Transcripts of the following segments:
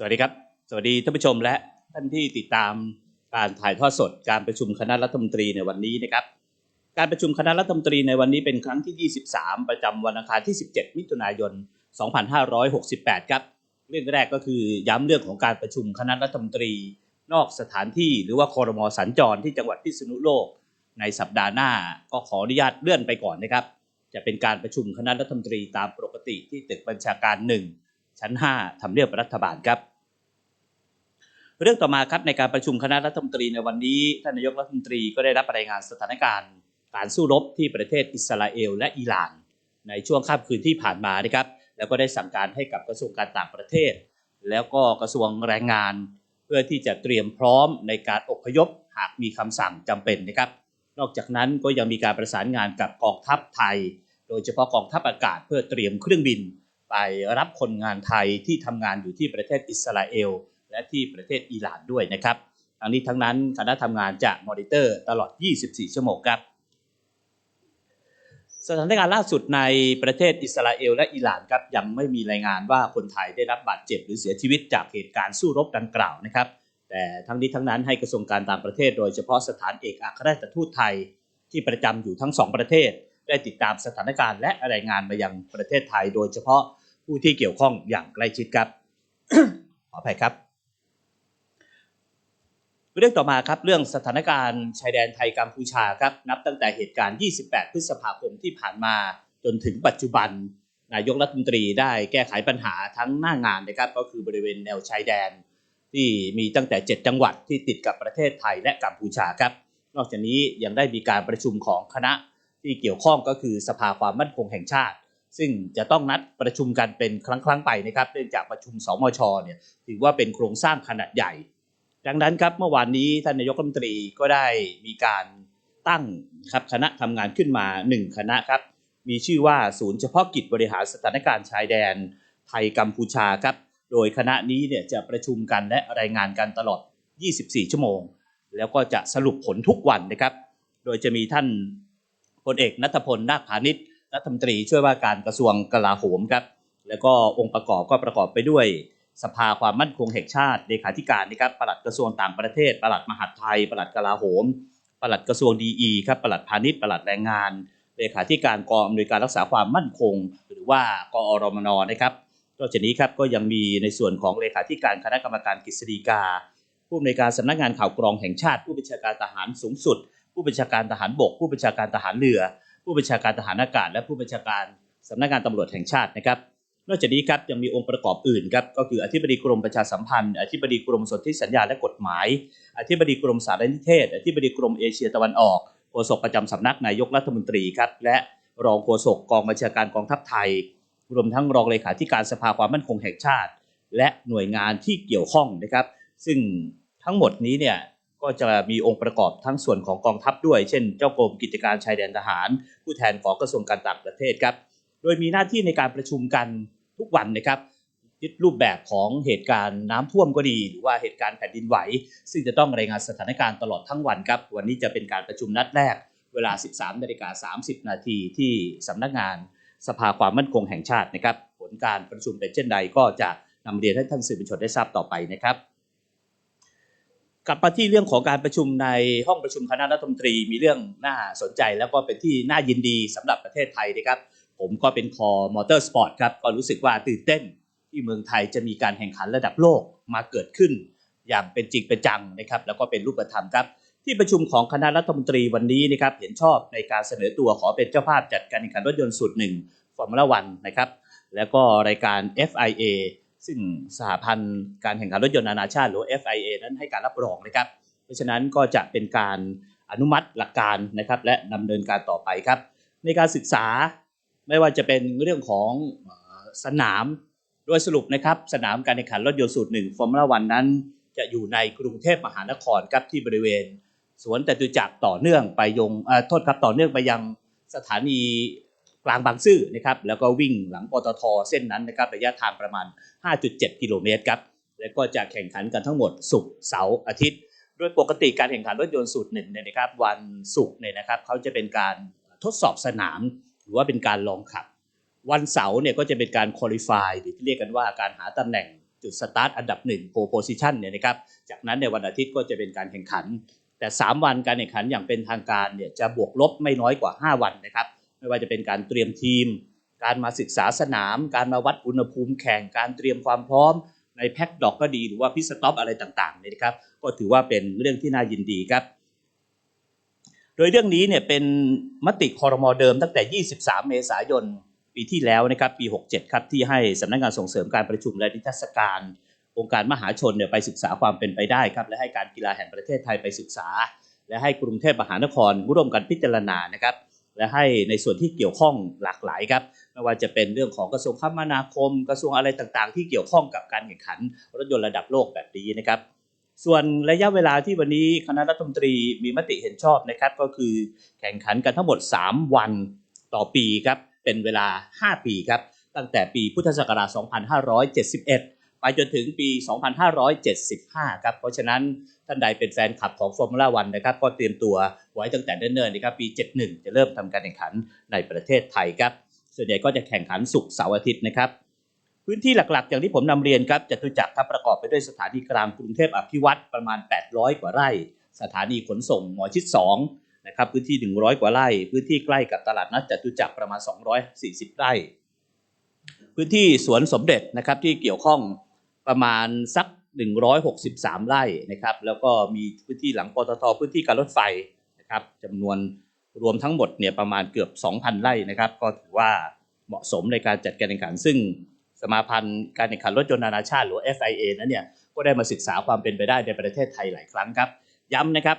สวัสดีครับ สวัสดีท่านผู้ชมและท่านที่ติดตามการถ่ายทอดสดการประชุมคณะรัฐมนตรีในวันนี้นะครับ การประชุมคณะรัฐมนตรีในวันนี้เป็นครั้งที่ 23 ประจำวันอังคารที่ 17 มิถุนายน 2568 ครับ เรื่องแรกก็คือย้ำเรื่องของการประชุมคณะรัฐมนตรี นอกสถานที่หรือว่าคอรมอสัญจรที่จังหวัดพิษณุโลก ในสัปดาห์หน้าก็ขออนุญาตเลื่อนไปก่อนนะครับ จะเป็นการประชุมคณะรัฐมนตรีตามปกติที่ตึกบัญชาการ1 ชั้น 5ทำเนียบรัฐบาลครับ เรื่องต่อมาครับในการประชุมคณะรัฐมนตรีในวันนี้ท่านนายกรัฐมนตรีก็ได้รับรายงานสถานการณ์ การสู้รบที่ประเทศอิสราเอลและอิหร่าน ในช่วงค่ำคืนที่ผ่านมานะครับ แล้วก็ได้สั่งการให้กับกระทรวงการต่างประเทศ แล้วก็กระทรวงแรงงาน เพื่อที่จะเตรียมพร้อมในการอพยพหากมีคำสั่งจำเป็นนะครับนอกจากนั้นก็ยังมีการประสานงานกับกองทัพไทย โดยเฉพาะกองทัพอากาศเพื่อเตรียมเครื่องบิน ไปรับคนงานไทยที่ทำงานอยู่ที่ประเทศอิสราเอล และที่ประเทศอิหร่านด้วยนะครับทั้งนี้ทั้งนั้นคณะทำงานจะมอนิเตอร์ตลอด 24 ชั่วโมงครับสถานการณ์ล่าสุดในประเทศอิสราเอลและอิหร่านครับยังไม่มีรายงานว่าคนไทยได้รับบาดเจ็บหรือเสียชีวิตจากเหตุการณ์สู้รบดังกล่าวนะครับ แต่ทั้งนี้ทั้งนั้นให้กระทรวงการต่างประเทศ โดยเฉพาะสถานเอกอัครราชทูตไทย ที่ประจำอยู่ทั้งสองประเทศ ได้ติดตามสถานการณ์และรายงานมายังประเทศไทย โดยเฉพาะ ผู้ที่เกี่ยวข้องอย่างใกล้ชิดครับขออภัยครับ เรื่องต่อมาครับเรื่องสถานการณ์ชายแดนไทยกัมพูชาครับนับตั้งแต่เหตุการณ์ 28 พฤษภาคมที่ผ่านมาจนถึงปัจจุบัน นายกรัฐมนตรีได้แก้ไขปัญหาทั้งหน้างานนะครับก็คือบริเวณแนวชายแดน ที่มีตั้งแต่ 7 จังหวัดที่ติดกับประเทศไทยและกัมพูชาครับ นอกจากนี้ยังได้มีการประชุมของคณะที่เกี่ยวข้องก็คือสภาความมั่นคงแห่งชาติ ซึ่งจะต้องนัดประชุมกันเป็นครั้งๆไปนะครับเนื่องจากประชุมสมชเนี่ยถือว่าเป็นโครงสร้างขนาดใหญ่ ดังนั้นครับเมื่อวานนี้ท่านนายกรัฐมนตรีก็ได้มีการตั้งครับคณะทำงานขึ้นมา 1 คณะครับมีชื่อว่าศูนย์เฉพาะกิจบริหารสถานการณ์ชายแดนไทยกัมพูชาครับโดยคณะนี้เนี่ยจะประชุมกันและรายงานกันตลอด 24 ชั่วโมง แล้วก็จะสรุปผลทุกวันนะครับ โดยจะมีท่านพลเอกนัทพลนาคพาณิชย์ รัฐมนตรีช่วยว่าการกระทรวงกลาโหมครับ แล้วก็องค์ประกอบก็ประกอบไปด้วย สภาความมั่นคงแห่งชาติเลขาธิการนะครับปลัดกระทรวงต่างประเทศปลัดมหาดไทยปลัดกลาโหมปลัดกระทรวงดีอีครับปลัดพาณิชย์ปลัดแรงงานเลขาธิการกองอำนวยการรักษาความมั่นคง หรือว่ากอรมนนะครับนอกจากนี้ครับก็ยังมีในส่วนของเลขาธิการคณะกรรมการกฤษฎีกา ผู้อำนวยการสำนักงานข่าวกรองแห่งชาติ ผู้บัญชาการทหารสูงสุด ผู้บัญชาการทหารบก ผู้บัญชาการทหารเรือ ผู้บัญชาการทหารอากาศ และผู้บัญชาการสำนักงานตำรวจแห่งชาตินะครับนอกจากนี้ครับยังมีองค์ประกอบอื่นครับก็คืออธิบดีกรมประชาสัมพันธ์ อธิบดีกรมสนธิสัญญาและกฎหมาย อธิบดีกรมสารนิเทศ อธิบดีกรมเอเชียตะวันออกโฆษกประจำสำนักนายกรัฐมนตรีครับและรองโฆษกกองบัญชาการกองทัพไทย รวมทั้งรองเลขาธิการสภาความมั่นคงแห่งชาติ และหน่วยงานที่เกี่ยวข้องนะครับ ซึ่งทั้งหมดนี้เนี่ย ก็จะมีองค์ประกอบทั้งส่วนของกองทัพด้วย เช่น เจ้ากรมกิจการชายแดนทหาร ผู้แทนของกระทรวงการต่างประเทศครับ โดยมีหน้าที่ในการประชุมกันทุกวันนะครับยึดรูปแบบของเหตุการณ์น้ำท่วมก็ดี หรือว่าเหตุการณ์แผ่นดินไหว ซึ่งจะต้องรายงานสถานการณ์ตลอดทั้งวันครับ วันนี้จะเป็นการประชุมนัดแรก เวลา 13นาฬิกา30 นาทีที่สำนักงานสภาความมั่นคงแห่งชาตินะครับ ผลการประชุมเป็นเช่นใดก็จะนำเรียนให้ท่านสื่อมวลชนได้ทราบต่อไปนะครับ กลับมาที่เรื่องของการประชุมในห้องประชุมคณะรัฐมนตรีมีเรื่องน่าสนใจแล้วก็เป็นที่น่ายินดีสำหรับประเทศไทยนะครับ ผมก็เป็นคอมอเตอร์สปอร์ตครับ ก็รู้สึกว่าตื่นเต้นที่เมืองไทยจะมีการแข่งขันระดับโลกมาเกิดขึ้น อย่างเป็นจริงเป็นจังนะครับ แล้วก็เป็นรูปธรรมครับ ที่ประชุมของคณะรัฐมนตรีวันนี้นะครับเห็นชอบในการเสนอตัวขอเป็นเจ้าภาพจัดการแข่งขันรถยนต์สูตรหนึ่งฟอร์มูล่าวันนะครับแล้วก็รายการ FIA ซึ่งสหพันธ์การแข่งขันรถยนต์นานาชาติหรือ FIA นั้นให้การรับรองนะครับ เพราะฉะนั้นก็จะเป็นการอนุมัติหลักการนะครับและดำเนินการต่อไปครับ ในการศึกษาไม่ว่าจะเป็นเรื่องของสนามโดยสรุปนะครับ สนามการแข่งขันรถยนต์สูตรหนึ่งฟอร์มูล่าวันนั้น จะอยู่ในกรุงเทพมหานครครับที่บริเวณ สวนจตุจักรต่อเนื่องไปยงโทษครับต่อเนื่องไปยังสถานี กลางบางซื่อนะครับแล้วก็วิ่งหลังปตทเส้นนั้นนะครับระยะทางประมาณ 5.7 กิโลเมตรครับแล้วก็จะแข่งขันกันทั้งหมดศุกร์เสาร์อาทิตย์ โดยปกติการแข่งขันรถยนต์สูตรหนึ่งเนี่ยนะครับวันศุกร์เนี่ยนะครับเขาจะเป็นการทดสอบสนาม หรือว่าเป็นการลองขับ วันเสาร์เนี่ยก็จะเป็นการคุริฟายหรือที่เรียกกันว่าการหาตำแหน่งจุดสตาร์ทอันดับหนึ่งโ o โพซิชันเนี่ยนะครับจากนั้นในวันอาทิตย์ก็จะเป็นการแข่งขัน แต่ 3 วันการแข่งขันอย่างเป็นทางการเนี่ยจะบวกลบไม่น้อยกว่า 5 วันนะครับ ไม่ว่าจะเป็นการเตรียมทีม การมาศึกษาสนาม การมาวัดอุณหภูมิแข่งการเตรียมความพร้อมในแพ็กดอกก็ดีหรือว่าพิสต็อปอะไรต่างๆเนี่ยนะครับ ก็ถือว่าเป็นเรื่องที่น่ายินดีครับ โดยเรื่องนี้เนี่ยเป็นมติคอรมอเดิมตั้งแต่ 23 เมษายนปีที่แล้วนะครับปี 67 ครับที่ให้สำนักงานส่งเสริมการประชุมและนิทรรศการองค์การมหาชนเนี่ยไปศึกษาความเป็นไปได้ครับ และให้การกีฬาแห่งประเทศไทยไปศึกษา และให้กรุงเทพมหานครร่วมกันพิจารณานะครับ และให้ในส่วนที่เกี่ยวข้องหลากหลายครับไม่ว่าจะเป็นเรื่องของกระทรวงคมนาคม กระทรวงอะไรต่างๆ ที่เกี่ยวข้องกับการแข่งขันรถยนต์ระดับโลกแบบนี้นะครับส่วนระยะเวลาที่วันนี้คณะรัฐมนตรีมีมติเห็นชอบนะครับ ก็คือแข่งขันกันทั้งหมด 3 วันต่อปีครับเป็นเวลา 5 ปีครับตั้งแต่ปีพุทธศักราช 2571 ไปจนถึงปี 2575 ครับ เพราะฉะนั้นท่านใดเป็นแฟนคลับของฟอร์มูล่าวันนะครับ ก็เตรียมตัวไว้ตั้งแต่เนิ่นๆนะครับปี 71 จะเริ่มทำการแข่งขันในประเทศไทยครับ ส่วนใหญ่ก็จะแข่งขันศุกร์เสาร์อาทิตย์นะครับ พื้นที่หลักๆ อย่างที่ผมนำเรียนครับจตุจักรครับประกอบไปด้วยสถานีกลางกรุงเทพอภิวัตรประมาณ 800 กว่าไร่ สถานีขนส่งหมอชิด2นะครับพื้นที่ 100 กว่าไร่ พื้นที่ใกล้กับตลาดนัดจตุจักรประมาณ 240 ไร่ พื้นที่สวนสมเด็จนะครับที่เกี่ยวข้อง ประมาณสัก 163 ไร่นะครับ แล้วก็มีพื้นที่หลังปตทพื้นที่การรถไฟนะครับจำนวนรวมทั้งหมดเนี่ยประมาณเกือบ 2,000 ไร่นะครับ ก็ถือว่าเหมาะสมในการจัดการแข่งขัน ซึ่งสมาพันธ์การแข่งขันรถยนต์นานาชาติหรือ FIA นั้นเนี่ยก็ได้มาศึกษาความเป็นไปได้ในประเทศไทยหลายครั้งครับ ย้ำนะครับ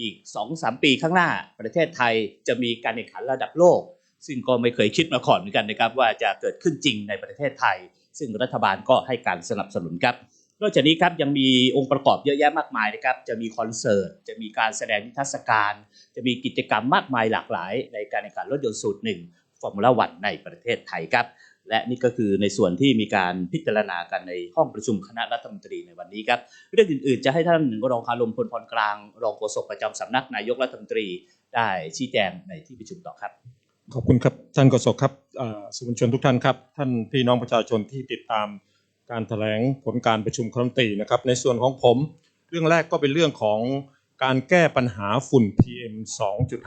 อีก 2-3 ปีข้างหน้าประเทศไทยจะมีการแข่งขันระดับโลก ซึ่งก็ไม่เคยคิดมาก่อนเหมือนกันนะครับว่าจะเกิดขึ้นจริงในประเทศไทย ซึ่งรัฐบาลก็ให้การสนับสนุนครับนอกจากนี้ครับยังมีองค์ประกอบเยอะแยะมากมายนะครับจะมีคอนเสิร์ต จะมีการแสดงนิทรรศการ จะมีกิจกรรมมากมายหลากหลาย ในการแข่งขันรถยนต์สูตรหนึ่งฟอร์มูล่าวันในประเทศไทยครับและนี่ก็คือในส่วนที่มีการพิจารณากันในห้องประชุมคณะรัฐมนตรีในวันนี้ครับเรื่องอื่นๆ จะให้ท่านรองคารมพลพรกลาง รองโฆษกประจำสำนักนายกรัฐมนตรี ได้ชี้แจงในที่ประชุมต่อครับ ขอบคุณครับท่านโฆษกครับสื่อมวลชนทุกท่านครับ ท่านพี่น้องประชาชนที่ติดตามการแถลงผลการประชุมคณะรัฐมนตรีนะครับ ในส่วนของผม เรื่องแรกก็เป็นเรื่องของการแก้ปัญหาฝุ่น PM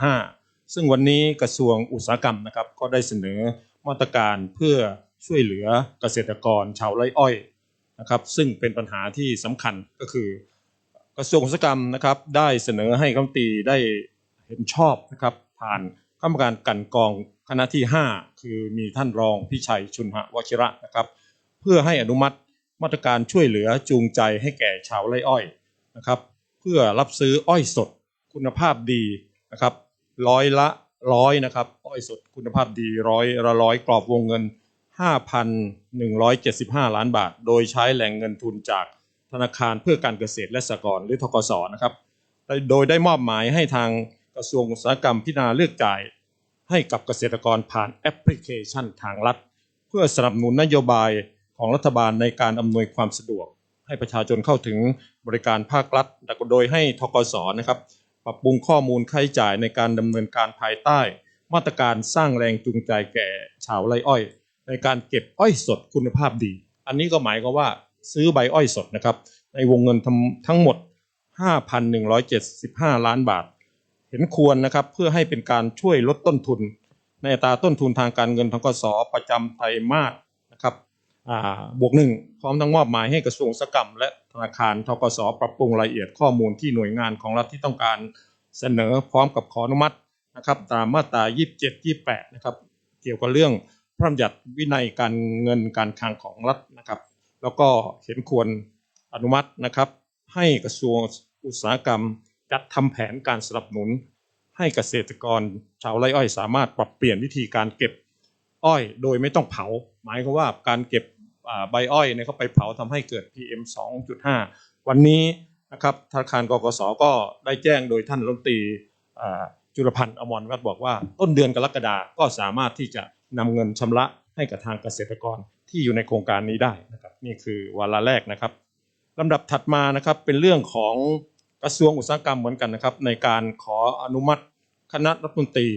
2.5 ซึ่งวันนี้กระทรวงอุตสาหกรรมนะครับ ก็ได้เสนอมาตรการเพื่อช่วยเหลือเกษตรกรชาวไร่อ้อยนะครับ ซึ่งเป็นปัญหาที่สำคัญก็คือ กระทรวงอุตสาหกรรมนะครับ ได้เสนอให้คณะรัฐมนตรีได้เห็นชอบนะครับผ่าน กรรมการกันกองคณะที่ 5 คือมีท่านรองพิชัยชุนหะวชิระนะครับ เพื่อให้อนุมัติมาตรการช่วยเหลือจูงใจให้แก่ชาวไร่อ้อยนะครับ เพื่อรับซื้ออ้อยสดคุณภาพดีนะครับร้อยละร้อยนะครับอ้อยสดคุณภาพดีร้อยละร้อยกรอบวงเงิน 5,175 ล้านบาท โดยใช้แหล่งเงินทุนจากธนาคารเพื่อการเกษตรและสหกรณ์หรือทกสนะครับ โดยได้มอบหมายให้ทาง ระทรวงอุตสาหกรรมพิจารณาเลือกจ่าย ให้กับเกษตรกรผ่านแอปพลิเคชันทางรัฐ เพื่อสนับสนุนนโยบายของรัฐบาลในการอำนวยความสะดวก ให้ประชาชนเข้าถึงบริการภาครัฐ โดยให้ทกสนะครับ ปรับปรุงข้อมูลค่าใช้จ่ายในการดำเนินการภายใต้ มาตรการสร้างแรงจูงใจแก่ชาวไร่อ้อย ในการเก็บอ้อยสดคุณภาพดี อันนี้ก็หมายความว่าซื้อใบอ้อยสดนะครับในวงเงินทั้งทั้งหมด 5,175 ล้านบาท เห็นควรนะครับเพื่อให้เป็นการช่วยลดต้นทุน ในอัตราต้นทุนทางการเงินทกสประจำไตรมาสนะครับบวกหนึ่งพร้อมทั้งมอบหมายให้กระทรวงอุตสาหกรรม และธนาคารทกสปรับปรุงรายละเอียดข้อมูลที่หน่วยงานของรัฐที่ต้องการเสนอพร้อมกับขออนุมัตินะครับตามมาตรา 27 28 นะครับเกี่ยวกับเรื่องพระราชบัญญัติวินัยการเงินการคลังของรัฐนะครับ แล้วก็เห็นควรอนุมัตินะครับให้กระทรวงอุตสาหกรรม จัดทำแผนการสนับสนุน ให้เกษตรกรชาวไร่อ้อยสามารถปรับเปลี่ยนวิธีการเก็บอ้อยโดยไม่ต้องเผา หมายความว่าการเก็บใบอ้อยเนี่ยเขาไปเผาทำให้เกิด PM 2.5 วันนี้นะครับธนาคารกกสก็ได้แจ้งโดยท่านรัฐมนตรีจุลพันธ์อมรวัฒน์บอกว่า ต้นเดือนกรกฎาก็สามารถที่จะนำเงินชำระให้กับทางเกษตรกรที่อยู่ในโครงการนี้ได้นะครับนี่คือวาระแรกนะครับลำดับถัดมานะครับเป็นเรื่องของ กระทรวงอุตสาหกรรมเหมือนกันนะครับ ในการขออนุมัติคณะรัฐมนตรี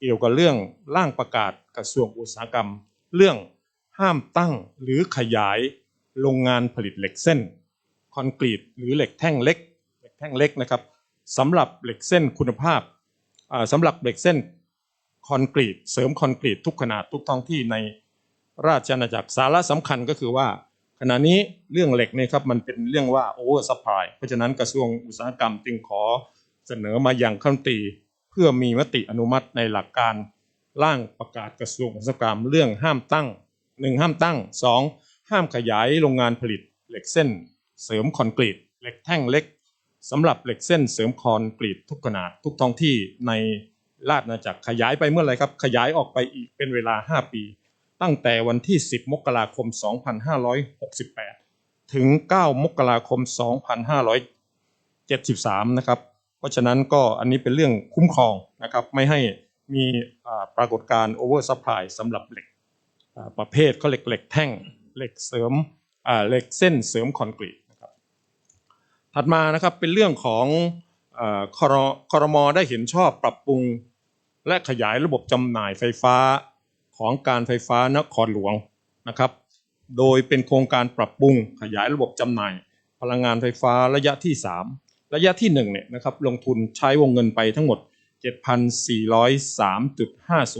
เกี่ยวกับเรื่องร่างประกาศกระทรวงอุตสาหกรรม เรื่องห้ามตั้งหรือขยายโรงงานผลิตเหล็กเส้น คอนกรีตหรือเหล็กแท่งเล็กเหล็กแท่งเล็กนะครับสำหรับเหล็กเส้นคุณภาพอ่าสำหรับเหล็กเส้นคอนกรีตเสริมคอนกรีตทุกขนาดทุกท้องที่ในราชอาณาจักรสาระสำคัญก็คือว่า ขณะนี้เรื่องเหล็กเนี่ยครับมันเป็นเรื่องว่าโอเวอร์ซัพพลายเพราะฉะนั้นกระทรวงอุตสาหกรรมจึงขอเสนอมาอย่างขั้นตีเพื่อมีมติอนุมัติในหลักการร่างประกาศกระทรวงอุตสาหกรรม เรื่องห้ามตั้งหนึ่งห้ามตั้งสองห้ามขยายโรงงานผลิตเหล็กเส้น เสริมคอนกรีตเหล็กแท่งเล็กสำหรับเหล็กเส้นเสริมคอนกรีตทุกขนาดทุกท้องที่ในราชอาณาจักรขยายไปเมื่อไรครับ ขยายออกไปอีกเป็นเวลา 5 ปี ตั้งแต่วันที่ 10 มกราคม 2568 ถึง 9 มกราคม 2573 นะครับ เพราะฉะนั้นก็อันนี้เป็นเรื่องคุ้มครองนะครับ ไม่ให้มีปรากฏการณ์โอเวอร์ซัพพลายสำหรับเหล็กประเภทเขาเหล็กเหล็กแท่งเหล็กเสริมเหล็กเส้นเสริมคอนกรีตนะครับถัดมานะครับเป็นเรื่องของอครครมได้เห็นชอบปรับปรุงและขยายระบบจำหน่ายไฟฟ้า ของการไฟฟ้านครหลวงนะครับ โดยเป็นโครงการปรับปรุงขยายระบบจำหน่าย พลังงานไฟฟ้าระยะที่ 3 ระยะที่1เนี่ยนะครับลงทุนใช้วงเงินไปทั้งหมด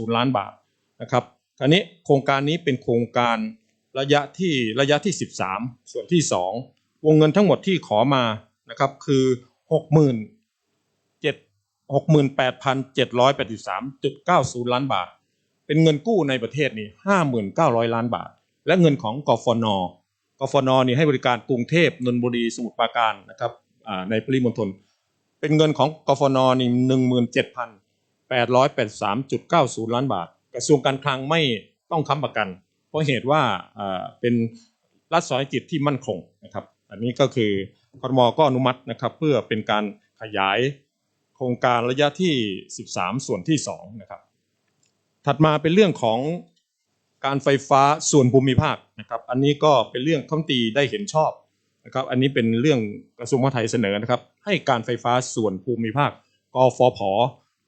7,403.50 ล้านบาทนะครับคราวนี้โครงการนี้เป็นโครงการระยะที่ระยะที่ 13 ส่วนที่ 2 วงเงินทั้งหมดที่ขอมานะครับคือ 60,000 68,783.90 ล้านบาท เป็นเงินกู้ในประเทศนี่5,900ล้านบาท และเงินของกฟนกฟนนี่ให้บริการกรุงเทพนนทบุรีสมุทรปราการนะครับในปริมณฑลเป็นเงินของกฟนนี่หนึ่งหมื่นเจ็ดพันแปดร้อยแปดสามจุดเก้าศูนย์ล้านบาท กระทรวงการคลังไม่ต้องค้ำประกัน เพราะเหตุว่าเป็นรัฐสอยกิจที่มั่นคงนะครับอันนี้ก็คือครมก็อนุมัตินะครับเพื่อเป็นการขยายโครงการระยะที่ 13 ส่วนที่2นะครับ ถัดมาเป็นเรื่องของการไฟฟ้าส่วนภูมิภาคนะครับ อันนี้ก็เป็นเรื่องข้มนตรีได้เห็นชอบนะครับ อันนี้เป็นเรื่องกระทรวงมหาดไทยเสนอนะครับ ให้การไฟฟ้าส่วนภูมิภาคกฟผ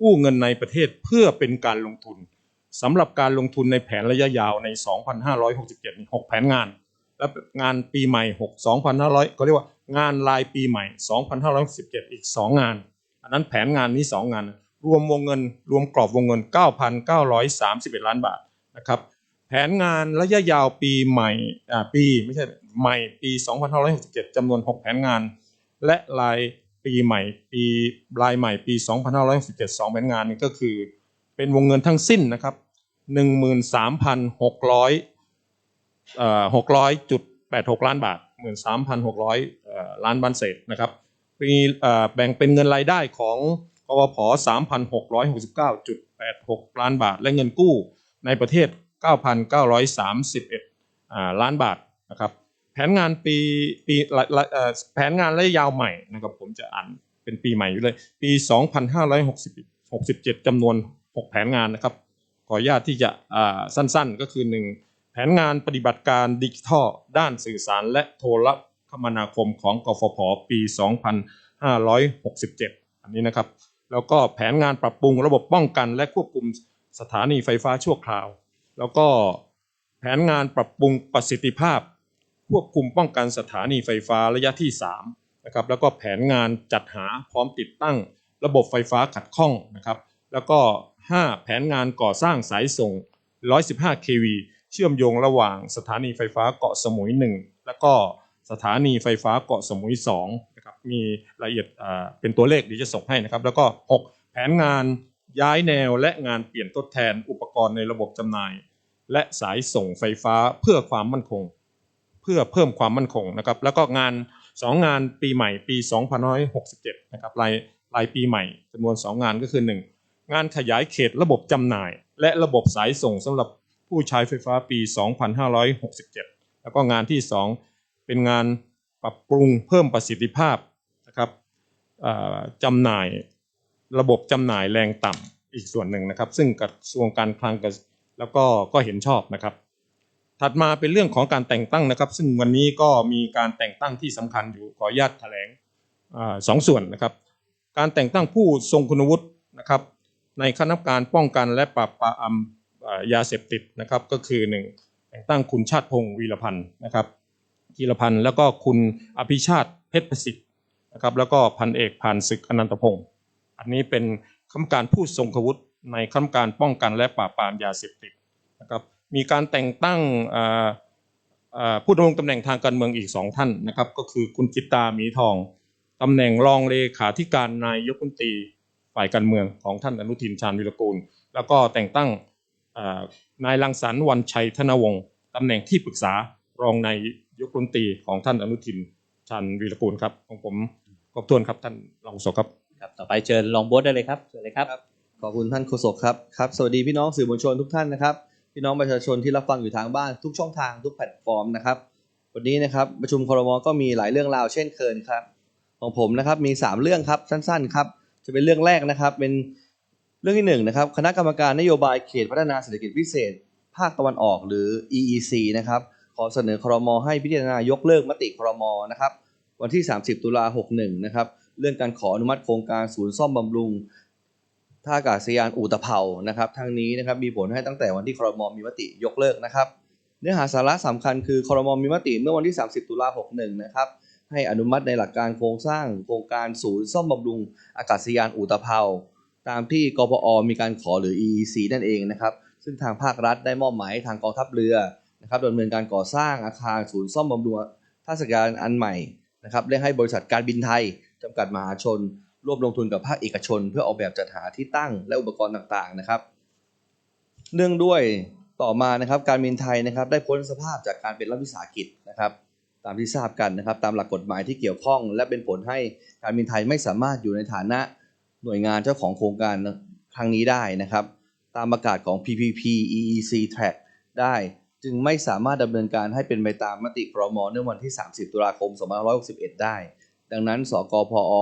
กู้เงินในประเทศเพื่อเป็นการลงทุนสำหรับการลงทุนในแผนระยะยาวใน 2,567 6 แผนงาน และงานปีใหม่ 6 2,500ก็เรียกว่างานรายปีใหม่ 2,567 อีก 2 งาน อันนั้นแผนงานนี้ 2 งาน รวมวงเงิน รวมกรอบวงเงิน 9,931 ล้านบาทนะครับแผนงานระยะยาวปีใหม่ปีไม่ใช่ใหม่ปี 2567จำนวน 6 แผนงาน และรายปีใหม่ ปีรายใหม่ปี 2567 2 แผนงานนี้ก็คือ เป็นวงเงินทั้งสิ้นนะครับ13,600เอ่อ600.86 ล้านบาท 13,600ล้านบาทเศษนะครับปีแบ่งเป็นเงินรายได้ของ กวพ3,669.86 ล้านบาท และเงินกู้ในประเทศ 9,931อ่าล้านบาทนะครับแผนงานปีปีละแผนงานระยะยาวใหม่นะครับผมจะอ่านเป็นปีใหม่อยู่เลย ปี 2,567จำนวน 6 แผนงานนะครับ ขออนุญาตที่จะสั้นๆ ก็คือ 1 แผนงานปฏิบัติการดิจิทัลด้านสื่อสารและโทรคมนาคมของกฟผ ปี 2567 อันนี้นะครับ แล้วก็แผนงานปรับปรุงระบบป้องกันและควบคุมสถานีไฟฟ้าชั่วคราว แล้วก็แผนงานปรับปรุงประสิทธิภาพ ควบคุมป้องกันสถานีไฟฟ้าระยะที่3นะครับแล้วก็แผนงานจัดหาพร้อมติดตั้ง ระบบไฟฟ้าขัดข้องนะครับแล้วก็ 5 แผนงานก่อสร้างสายส่ง 115 kV เชื่อมโยงระหว่างสถานีไฟฟ้าเกาะสมุย 1 แล้วก็สถานีไฟฟ้าเกาะสมุย 2 มีรายละเอียดเป็นตัวเลขเดี๋ยวจะส่งให้นะครับ แล้วก็ 6 แผนงานย้ายแนวและงานเปลี่ยนทดแทนอุปกรณ์ในระบบจำหน่าย และสายส่งไฟฟ้าเพื่อความมั่นคง เพื่อเพิ่มความมั่นคงนะครับ แล้วก็งาน 2 งานปีใหม่ปี2567 นะครับรายรายปีใหม่จำนวน 2 งานก็คือ 1 งานขยายเขตระบบจำหน่าย และระบบสายส่งสำหรับผู้ใช้ไฟฟ้าปี 2567 แล้วก็งานที่ 2 เป็นงานปรับปรุงเพิ่มประสิทธิภาพ จำหน่ายระบบจำหน่ายแรงต่ำอีกส่วนหนึ่งนะครับ ซึ่งกระทรวงการคลังแล้วก็ก็เห็นชอบนะครับ ถัดมาเป็นเรื่องของการแต่งตั้งนะครับ ซึ่งวันนี้ก็มีการแต่งตั้งที่สำคัญอยู่ขออนุญาตแถลงอสองส่วนนะครับ การแต่งตั้งผู้ทรงคุณวุฒินะครับ ในคณะกรรมการป้องกันและปราบปรามยาเสพติดนะครับ ก็คือหนึ่งแต่งตั้งคุณชาติพงศ์วีรพันธ์นะครับธีรพันธ์แล้วก็คุณอภิชาติเพชรประสิทธิ์ นะครับแล้วก็พันเอกผ่านศึกอนันตพงศ์อันนี้เป็นคำการผู้ทรงคุณวุฒิในคำการป้องกันและปราบปรามยาเสพติดนะครับมีการแต่งตั้งผู้ดำรงตำแหน่งทางการเมืองอีกสองท่านนะครับก็คือคุณจิตตามีทองตำแหน่งรองเลขาธิการนายกรัฐมนตรีฝ่ายการเมืองของท่านอนุทินชาญวิรกูล แล้วก็แต่งตั้งนายรังสรรค์วันชัยธนวงศ์ตำแหน่งที่ปรึกษารองนายยกรัฐมนตรีของท่านอนุทินชาญวีรกูลครับของผม ขอบทวนครับท่านรองโฆษกครับครับ ต่อไปเชิญรองโบ๊ทได้เลยครับเชิญเลยครับ ขอบคุณท่านโฆษกครับครับ สวัสดีพี่น้องสื่อมวลชนทุกท่านนะครับ พี่น้องประชาชนที่รับฟังอยู่ทางบ้านทุกช่องทางทุกแพลตฟอร์มนะครับ วันนี้นะครับประชุมครมก็มีหลายเรื่องราวเช่นเคยครับ ของผมนะครับมี 3 เรื่องครับสั้นๆครับจะเป็นเรื่องแรกนะครับ เป็นเรื่องที่หนึ่งนะครับคณะกรรมการนโยบายเขตพัฒนาเศรษฐกิจพิเศษ ภาคตะวันออกหรือ EEC นะครับขอเสนอครมให้พิจารณายกเลิกมติครมนะครับ วันที่ 30 ตุลา 61 นะครับ เรื่องการขออนุมัติโครงการศูนย์ซ่อมบำรุงท่าอากาศยานอู่ตะเภานะครับทางนี้นะครับมีผลให้ตั้งแต่วันที่ครมมีมติยกเลิกนะครับ เนื้อหาสาระสำคัญคือครมมีมติเมื่อวันที่ 30 ตุลา 61 นะครับให้อนุมัติในหลักการโครงสร้างโครงการศูนย์ซ่อมบำรุงอากาศยานอู่ตะเภาตามที่กพอมีการขอหรือ EEC นั่นเองนะครับ ซึ่งทางภาครัฐได้มอบหมายทางกองทัพเรือนะครับดำเนินการก่อสร้างอาคารศูนย์ซ่อมบำรุงท่าอากาศยานอันใหม่ นะครับและให้บริษัทการบินไทยจำกัดมหาชน ร่วมลงทุนกับภาคเอกชน เพื่อออกแบบจัดหาที่ตั้งและอุปกรณ์ต่างๆนะครับ เนื่องด้วยต่อมานะครับการบินไทยนะครับได้พ้นสภาพจากการเป็นรัฐวิสาหกิจนะครับ ตามที่ทราบกันนะครับตามหลักกฎหมายที่เกี่ยวข้อง และเป็นผลให้การบินไทยไม่สามารถอยู่ในฐานะหน่วยงานเจ้าของโครงการครั้งนี้ได้นะครับ ตามประกาศของ PPP EEC Track ได้ จึงไม่สามารถดำเนินการให้เป็นไปตามมติครมในวันที่ 30 ตุลาคม 2561 ได้ ดังนั้น สกพอ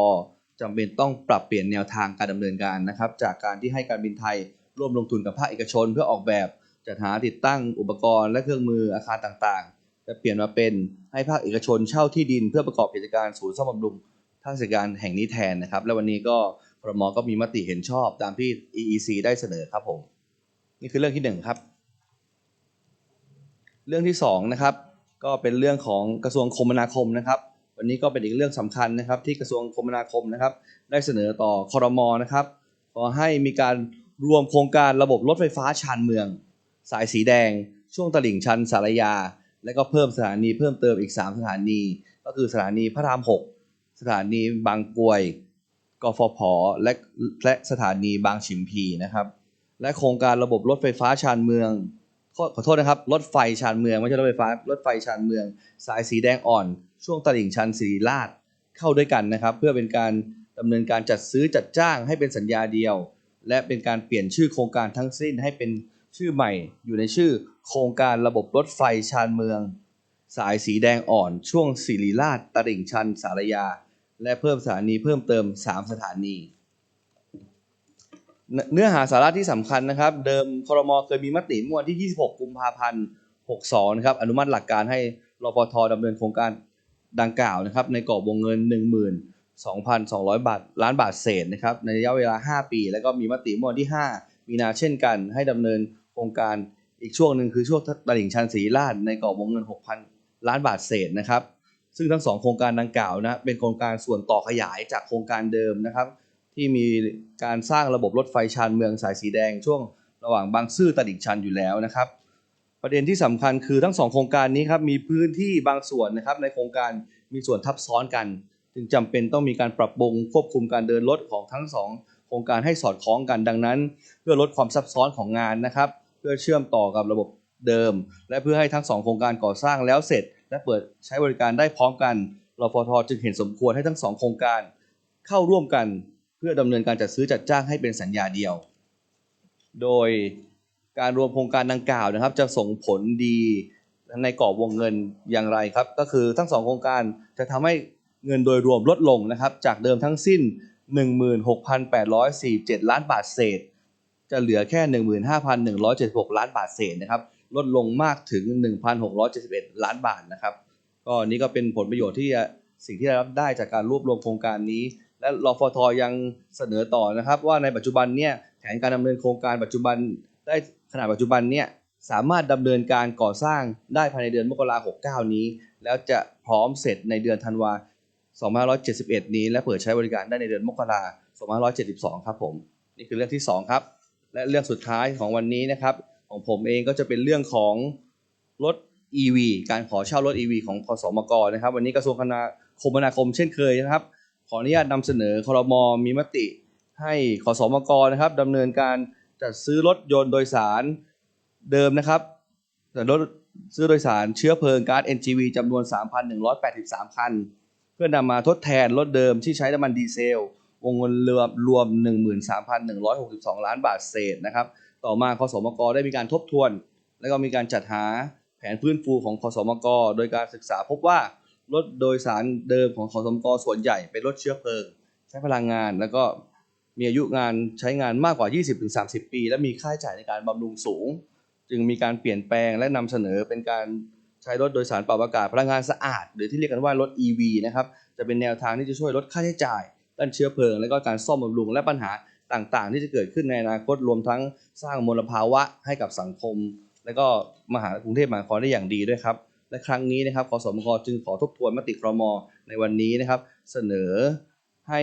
จำเป็นต้องปรับเปลี่ยนแนวทางการดำเนินการนะครับ จากการที่ให้การบินไทยร่วมลงทุนกับภาคเอกชน เพื่อออกแบบจัดหาติดตั้งอุปกรณ์และเครื่องมืออาคารต่างๆ จะเปลี่ยนมาเป็นให้ภาคเอกชนเช่าที่ดินเพื่อประกอบกิจการศูนย์ซ่อมบำรุงท่าอากาศยานแห่งนี้แทนนะครับ และวันนี้ก็ครมก็มีมติเห็นชอบตามที่ EEC ได้เสนอครับผม นี่คือเรื่องที่หนึ่งครับ เรื่องที่สองนะครับก็เป็นเรื่องของกระทรวงคมนาคมนะครับ วันนี้ก็เป็นอีกเรื่องสำคัญนะครับ ที่กระทรวงคมนาคมนะครับ ได้เสนอต่อคอรมอนะครับขอให้มีการรวมโครงการระบบรถไฟฟ้าชานเมือง สายสีแดง ช่วงตลิ่งชันสารยา และก็เพิ่มสถานีเพิ่มเติมอีก 3 สถานี ก็คือสถานีพระราม 6 สถานีบางกวยกฟผและและสถานีบางฉิมพีนะครับ และโครงการระบบรถไฟฟ้าชานเมือง ขอขอโทษนะครับ รถไฟชานเมือง ไม่ใช่รถไฟฟ้า รถไฟชานเมือง สายสีแดงอ่อน ช่วงตลิ่งชันศิริราชเข้าด้วยกันนะครับ เพื่อเป็นการดำเนินการจัดซื้อจัดจ้างให้เป็นสัญญาเดียว และเป็นการเปลี่ยนชื่อโครงการทั้งสิ้นให้เป็นชื่อใหม่ อยู่ในชื่อ โครงการระบบรถไฟชานเมือง สายสีแดงอ่อน ช่วงศิริราชตลิ่งชันสารยา และเพิ่มสถานีเพิ่มเติม 3 สถานี เนื้อหาสาระที่สำคัญนะครับ เดิมครมเคยมีมติเมื่อวันที่ 26 กุมภาพันธ์ 62 นะครับ อนุมัติหลักการให้รพทดำเนินโครงการดังกล่าวนะครับ ในกรอบวงเงิน 12,200 บาทล้านบาทเศษนะครับ ในระยะเวลา 5 ปี แล้วก็มีมติเมื่อวันที่ 5 มีนาเช่นกัน ให้ดำเนินโครงการอีกช่วงหนึ่งคือช่วงตลิ่งชันศรีราชในกรอบวงเงิน 6,000 ล้านบาทเศษนะครับ ซึ่งทั้งสองโครงการดังกล่าวนะเป็นโครงการส่วนต่อขยายจากโครงการเดิมนะครับ ที่มีการสร้างระบบรถไฟชานเมืองสายสีแดงช่วงระหว่างบางซื่อตลิ่งชันอยู่แล้วนะครับ ประเด็นที่สำคัญคือทั้งสองโครงการนี้ครับมีพื้นที่บางส่วนนะครับในโครงการมีส่วนทับซ้อนกัน จึงจำเป็นต้องมีการปรับปรุงควบคุมการเดินรถของทั้งสองโครงการให้สอดคล้องกันดังนั้น เพื่อลดความซับซ้อนของงานนะครับ เพื่อเชื่อมต่อกับระบบเดิม และเพื่อให้ทั้งสองโครงการก่อสร้างแล้วเสร็จ และเปิดใช้บริการได้พร้อมกันรพทจึงเห็นสมควรให้ทั้งสองโครงการเข้าร่วมกัน พื่อดำเนินการจัดซื้อจัดจ้างให้เป็นสัญญาเดียว โดยการรวมโครงการดังกล่าวนะครับ จะส่งผลดีในกรอบวงเงินอย่างไรครับ ก็คือทั้งสองโครงการจะทำให้เงินโดยรวมลดลงนะครับ จากเดิมทั้งสิ้น 16,847 ล้านบาทเศษ จะเหลือแค่ 15,176 ล้านบาทเศษนะครับ ลดลงมากถึง 1,671 ล้านบาทนะครับ ก็นี่ก็เป็นผลประโยชน์ที่สิ่งที่ได้รับได้จากการรวบรวมโครงการนี้ และรฟทยังเสนอต่อนะครับ ว่าในปัจจุบันเนี่ยแผนการดำเนินโครงการปัจจุบันได้ขนาดปัจจุบันเนี่ยสามารถดำเนินการก่อสร้างได้ภายในเดือนมกราคม69นี้ แล้วจะพร้อมเสร็จในเดือนธันวา2571 นี้ และเปิดใช้บริการได้ในเดือนมกรา2572 ครับผม นี่คือเรื่องที่ 2 ครับ และเรื่องสุดท้ายของวันนี้นะครับ ของผมเองก็จะเป็นเรื่องของรถ EV การขอเช่ารถ EV ของคสมกนะครับ วันนี้กระทรวงคมนาคมเช่นเคยนะครับ ออนุญาตนำเสนอครมมีมติ ให้ขอสมกนะครับดำเนินการจัดซื้อรถยนต์โดยสารเดิมนะครับแต่รถซื้อโดยสารเชื้อเพลิงก๊าซ NGV จำนวน 3,183 คัน เพื่อนำมาทดแทนรถเดิมที่ใช้น้ำมันดีเซล วงเงินรวมรวม 13,162 ล้านบาทเศษนะครับ ต่อมาคสมกได้มีการทบทวน แล้วก็มีการจัดหาแผนฟื้นฟูของคสมก โดยการศึกษาพบว่า รถโดยสารเดิมของคสมกส่วนใหญ่เป็นรถเชื้อเพลิง ใช้พลังงานแล้วก็มีอายุงานใช้งานมากกว่า 20-30 ปี และมีค่าใช้จ่ายในการบำรุงสูง จึงมีการเปลี่ยนแปลงและนำเสนอเป็นการใช้รถโดยสารปรับอากาศพลังงานสะอาด หรือที่เรียกกันว่ารถ EV นะครับจะเป็นแนวทางที่จะช่วยลดค่าใช้จ่ายด้านเชื้อเพลิง และก็การซ่อมบำรุงและปัญหาต่างๆ ที่จะเกิดขึ้นในอนาคตรวมทั้งสร้างมลภาวะให้กับสังคม และก็มหากรุงเทพมหานครได้อย่างดีด้วยครับ และครั้งนี้นะครับคสมกจึงขอทบทวนมติครมในวันนี้นะครับ เสนอให้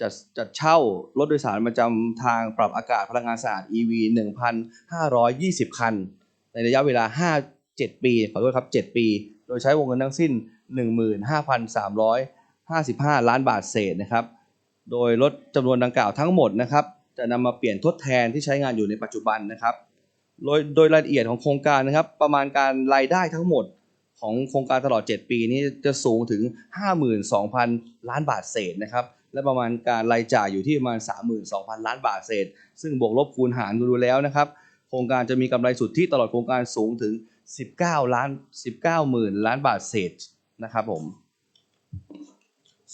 จัดจัดเช่ารถโดยสารประจำทางปรับอากาศพลังงานสะอาด EV 1,520 คัน ในระยะเวลา 5 7 ปี ขอโทษครับ 7 ปี โดยใช้วงเงินทั้งสิ้น 15,355 ล้านบาทเศษนะครับ โดยรถจำนวนดังกล่าวทั้งหมดนะครับ จะนำมาเปลี่ยนทดแทนที่ใช้งานอยู่ในปัจจุบันนะครับ โดยโดยรายละเอียดของโครงการนะครับ ประมาณการรายได้ทั้งหมด ของโครงการตลอด 7 ปีนี้จะสูงถึง 52,000 ล้านบาทเศษนะครับ และประมาณการรายจ่ายอยู่ที่ประมาณ 32,000 ล้านบาทเศษ ซึ่งบวกลบคูณหารดูแล้วนะครับ โครงการจะมีกำไรสุทธิตลอดโครงการสูงถึง 19 ล้าน 19หมื่นล้านบาทเศษนะครับผม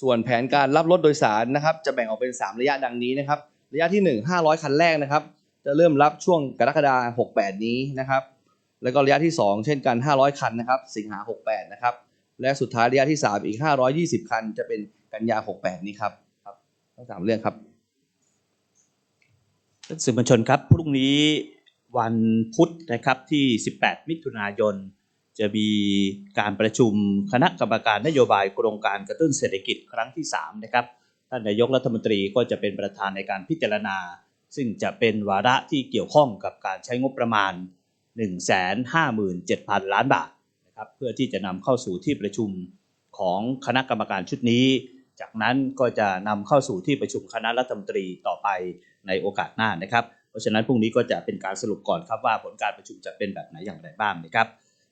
ส่วนแผนการรับรถโดยสารนะครับ จะแบ่งออกเป็น 3 ระยะดังนี้นะครับ ระยะที่ 1 500 คันแรกนะครับ จะเริ่มรับช่วงกรกฎาคม68 นี้นะครับ แล้วก็ระยะที่ 2 เช่นกัน 500 คันนะครับ สิงหา 68 นะครับ และสุดท้ายระยะที่ 3 อีก 520 คัน จะเป็นกันยา 68 นี้ครับครับทั้งสามเรื่องครับท่านสื่อมวลชนครับ พรุ่งนี้วันพุธนะครับที่ 18 มิถุนายน จะมีการประชุมคณะกรรมการนโยบายโครงการกระตุ้นเศรษฐกิจครั้งที่ 3 นะครับ ท่านนายกรัฐมนตรีก็จะเป็นประธานในการพิจารณา ซึ่งจะเป็นวาระที่เกี่ยวข้องกับการใช้งบประมาณ 157,000 ล้านบาทนะครับเพื่อที่จะนำเข้าสู่ที่ประชุมของคณะกรรมการชุดนี้ จากนั้นก็จะนำเข้าสู่ที่ประชุมคณะรัฐมนตรีต่อไปในโอกาสหน้านะครับ เพราะฉะนั้นพรุ่งนี้ก็จะเป็นการสรุปก่อนครับว่าผลการประชุมจะเป็นแบบไหนอย่างไรบ้างนะครับ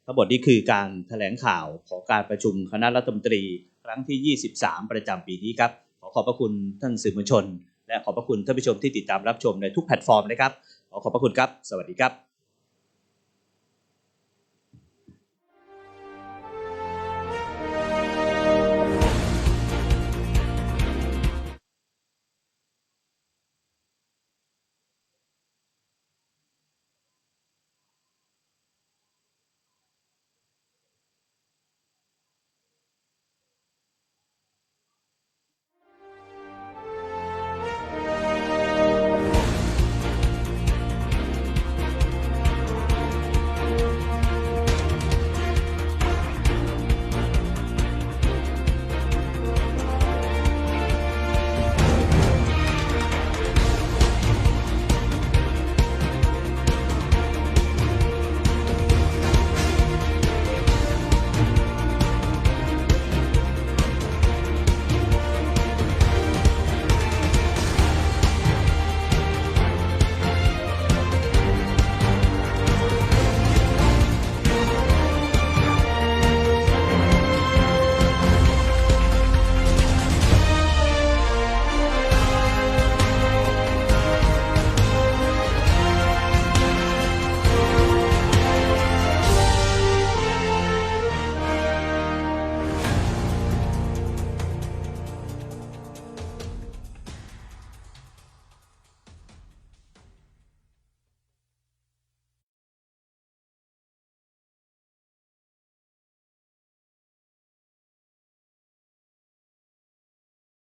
ทั้งหมดนี้คือการแถลงข่าวของการประชุมคณะรัฐมนตรี ครั้งที่ 23 ประจำปีนี้ครับ ขอขอบพระคุณท่านสื่อมวลชน และขอบพระคุณท่านผู้ชมที่ติดตามรับชมในทุกแพลตฟอร์มนะครับ ขอขอบพระคุณครับ สวัสดีครับ